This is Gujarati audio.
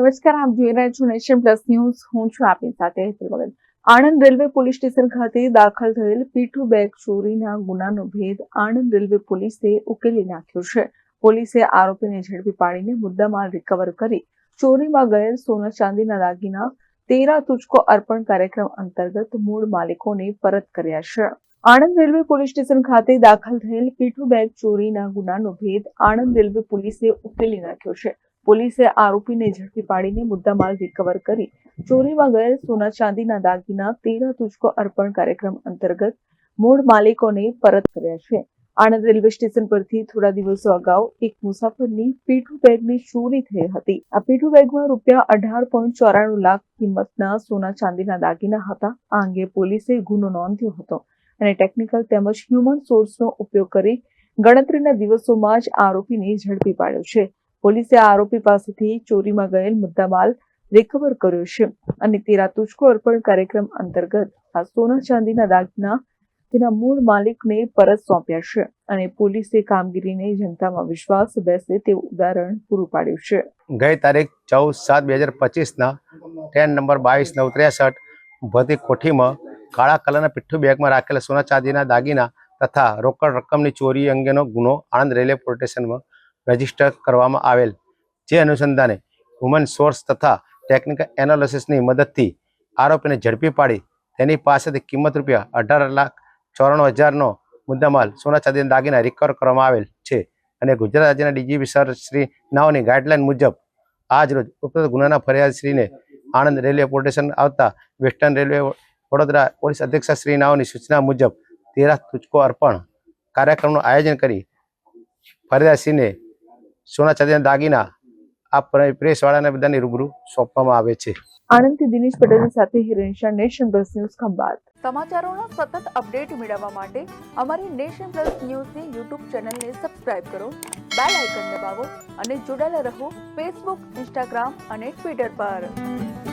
નમસ્કાર, આપ જોઈ રહ્યા છો નેશન પ્લસ ન્યૂઝ. હું છું આપની સાથે Hetal Anand railway police station ખાતે દાખલ થયેલ પીઠુ બેગ ચોરીના ગુનાનો ભેદ આણંદ રેલવે પોલીસે ઉકેલી નાખ્યો છે. પોલીસે આરોપીને ઝડપી પાડીને મુદ્દામાલ રિકવર કરી. ચોરીમાં ગયેલ સોના ચાંદીના દાગીના, તેરા તુચકો અર્પણ કાર્યક્રમ અંતર્ગત મૂળ માલિકોને પરત કર્યા છે. આણંદ રેલવે પોલીસ સ્ટેશન ખાતે દાખલ થયેલ પીઠું બેગ ચોરીના ગુનાનો ભેદ આણંદ રેલવે પોલીસે ઉકેલી નાખ્યો છે. પોલીસે આરોપીને ઝડપી પાડીને મુદ્દામાલ રિકવર કરી ચોરીમાં ગયેલ સોના ચાંદીના દાગીના તેરા તુચકો અર્પણ કાર્યક્રમ અંતર્ગત મૂળ માલિકોને પરત કર્યા છે. આણંદ રેલવે સ્ટેશન પરથી થોડા દિવસો અગાઉ એક મુસાફરની પીઠુ બેગની ચોરી થઈ હતી. આ પીઠું બેગમાં રૂપિયા અઢાર પોઈન્ટ ચોરાણું લાખ કિંમતના સોના ચાંદીના દાગીના હતા. આ અંગે પોલીસે ગુનો નોંધ્યો હતો અને ટેકનિકલ તેમજ હ્યુમન સોર્સનો ઉપયોગ કરી ગણતરીના દિવસોમાં જ આરોપીને ઝડપી પાડ્યો છે. પોલીસે આરોપી પાસેથી ચોરીમાં ગયેલ મુદ્દામાલ રિકવર કર્યો છે અને તેરા તુચકો અર્પણ કાર્યક્રમ અંતર્ગત આ સોના ચાંદીના દાગીના તેના મૂળ માલિકને પરત સોંપ્યા છે અને પોલીસે કામગીરીને જનતામાં વિશ્વાસ બેસે તેવું ઉદાહરણ પૂરું પાડ્યું છે. ગઈ તારીખ ચૌદ સાત બે હજાર પચીસના ટ્રેન નંબર બાવીસ નવ ત્રેસઠ ભતી કોઠીમાં કાળા કલરના પીઠ્ઠુ બેગમાં રાખેલા સોના ચાંદીના દાગીના તથા રોકડ રકમની ચોરી અંગેનો ગુનો આણંદ રેલવે પોલીસ સ્ટેશનમાં રજિસ્ટર કરવામાં આવેલ. જે અનુસંધાને હ્યુમન સોર્સ તથા ટેકનિકલ એનાલિસિસની મદદથી આરોપીને ઝડપી પાડી. તેની પાસેથી કિંમત રૂપિયા અઢાર લાખ ચોરાણું હજારનો મુદ્દામાલ સોના ચાંદીના દાગીના રિકવર કરવામાં આવેલ છે અને ગુજરાત રાજ્યના ડીજીપી સર શ્રી નાઓની ગાઈડલાઈન મુજબ આજ રોજ ઉપરોક્ત ગુનાના ફરિયાદશ્રીને આણંદ રેલવે પોલીસ આવતા વેસ્ટર્ન રેલવે વડોદરા પોલીસ અધિક્ષક શ્રી સૂચના મુજબ તેરા તુચકો અર્પણ કાર્યક્રમનું આયોજન કરી ફરિયાદશ્રીને સોના ચાંદીના દાગીના આ પ્રેસવાળાને બધાની રૂબરૂ સોંપવામાં આવે છે. આણંદથી દિનેશ પટેલની સાથે Hiren Shah nation plus news Khambhat. સમાચારોનો સતત અપડેટ મેળવવા માટે અમારી નેશન પ્લસ ન્યૂઝની યુટ્યુબ ચેનલને સબસ્ક્રાઇબ કરો બેલ આઇકન દબાવો અને જોડાયેલા રહો ફેસબુક ઇન્સ્ટાગ્રામ અને ટ્વિટર પર.